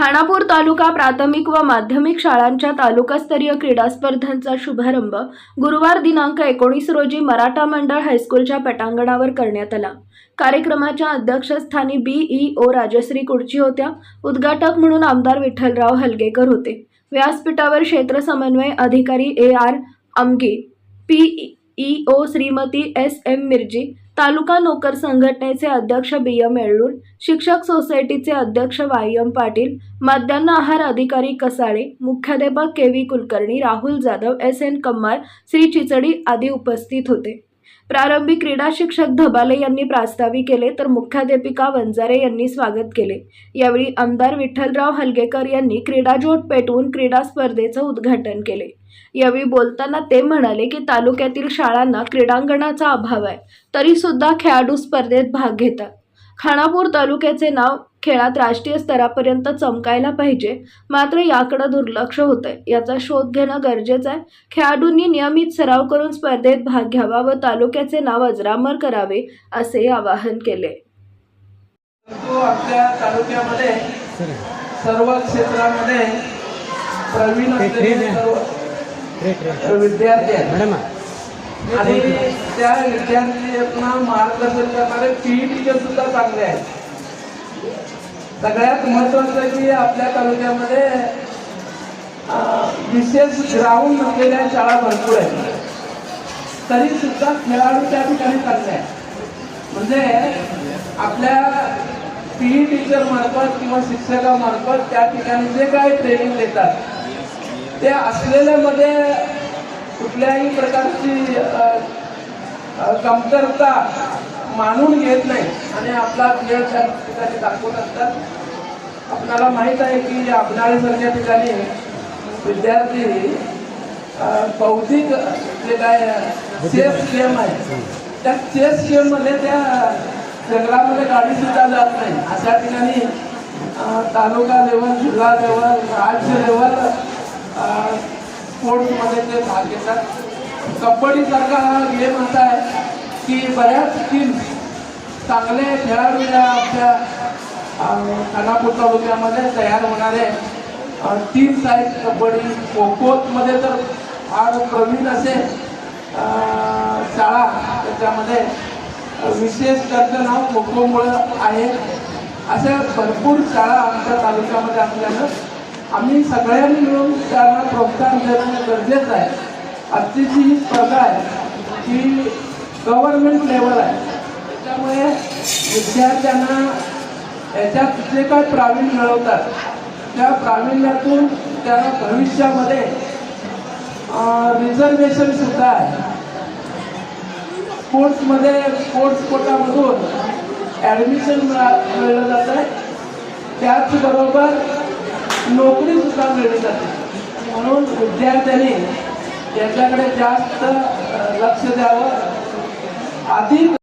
खानापूर तालुका प्राथमिक व माध्यमिक शाळांच्या तालुकास्तरीय क्रीडा स्पर्धांचा शुभारंभ गुरुवार दिनांक एकोणीस रोजी मराठा मंडळ हायस्कूलच्या पटांगणावर करण्यात आला. कार्यक्रमाच्या अध्यक्षस्थानी बीईओ राजश्री कुडची होत्या. उद्घाटक म्हणून आमदार विठ्ठलराव हलगेकर होते. व्यासपीठावर क्षेत्र समन्वय अधिकारी A R Amge E O Shrimati S M Mirji तालुका नोकर संघटनेचे अध्यक्ष बी एम येळ्ळूर शिक्षक सोसायटीचे अध्यक्ष वाय एम पाटील माध्यान्ह आहार अधिकारी कसाळे मुख्याध्यापक K V Kulkarni Rahul Jadhav S N Kammar Shri Chichdi आदी उपस्थित होते. प्रारंभी क्रीडा शिक्षक धबाले यांनी प्रास्ताविक केले तर मुख्याध्यापिका वंजारे यांनी स्वागत केले. यावेळी आमदार विठ्ठलराव हलगेकर यांनी क्रीडाजोट पेटवून क्रीडा स्पर्धेचं उद्घाटन केले. यावेळी बोलताना ते म्हणाले की तालुक्यातील शाळांना क्रीडांगणाचा अभाव आहे तरी सुद्धा खेळाडू स्पर्धेत भाग घेतात. खानापूर तालुक्याचे नाव खेळात राष्ट्रीय स्तरापर्यंत चमकायला पाहिजे मात्र याकडे दुर्लक्ष होतंय. याचा शोध घेणं गरजेचं आहे. खेळाडूंनी नियमित सराव करून स्पर्धेत भाग घ्यावा व तालुक्याचे नाव अजरामर करावे असे आवाहन केले आपल्या तालुक्यामध्ये सर्व क्षेत्रामध्ये प्रवीण विद्यार्थी आणि त्या विद्यार्थ्यांना मार्गदर्शन करणारे पीई टीचर सुद्धा चांगले आहेत. सगळ्यात महत्वाचं की आपल्या तालुक्यामध्ये विशेष ग्राउंड नसलेल्या शाळा भरपूर आहेत. तरी सुद्धा खेळाडू त्या ठिकाणी चांगले आहेत. म्हणजे आपल्या पीई टीचर मार्फत किंवा शिक्षकामार्फत त्या ठिकाणी जे काही ट्रेनिंग देतात ते असलेल्यामध्ये कुठल्याही प्रकारची कमतरता मानून घेत नाही. आणि आपला खेळ त्या ठिकाणी दाखवत असतात. आपल्याला माहीत आहे की आपणाळेसारख्या ठिकाणी विद्यार्थी बौद्धिक जे काय चेस गेम आहे त्या चेस गेममध्ये त्या जंगलामध्ये गाडी सुद्धा जात नाही. अशा ठिकाणी तालुका लेवल जिल्हा लेवल राज्य लेवल स्पोर्ट्समध्ये ते भाग घेतात. कबड्डीसारखा हा गेम असा आहे की बऱ्याच टीम्स चांगले खेळाडू या आपल्या खानापूर तालुक्यामध्ये तयार होणारे टीम्स आहेत कबड्डी खो खोमध्ये तर फार प्रवीण असे शाळा त्याच्यामध्ये. विशेष त्याचं नाव खो खोमुळं आहे. अशा भरपूर शाळा आमच्या तालुक्यामध्ये असल्यानं आम्ही सगळ्यांनी मिळून त्यांना प्रोत्साहन देणं गरजेचं आहे. आजची ही स्पर्धा आहे ही गव्हर्नमेंट लेवल आहे. त्याच्यामुळे विद्यार्थ्यांना याच्यात जे काय प्रावीण्य मिळवतात त्या प्रावीण्यातून त्यांना भविष्यामध्ये रिझर्वेशन सुद्धा आहे. स्पोर्ट्समध्ये स्पोर्ट्स कोटामधून ॲडमिशन मिळा मिळलं जातं आहे त्याचबरोबर नोकरी सुद्धा मिळली जाते. म्हणून विद्यार्थ्यांनी याच्याकडे जास्त लक्ष द्यावं. अधिक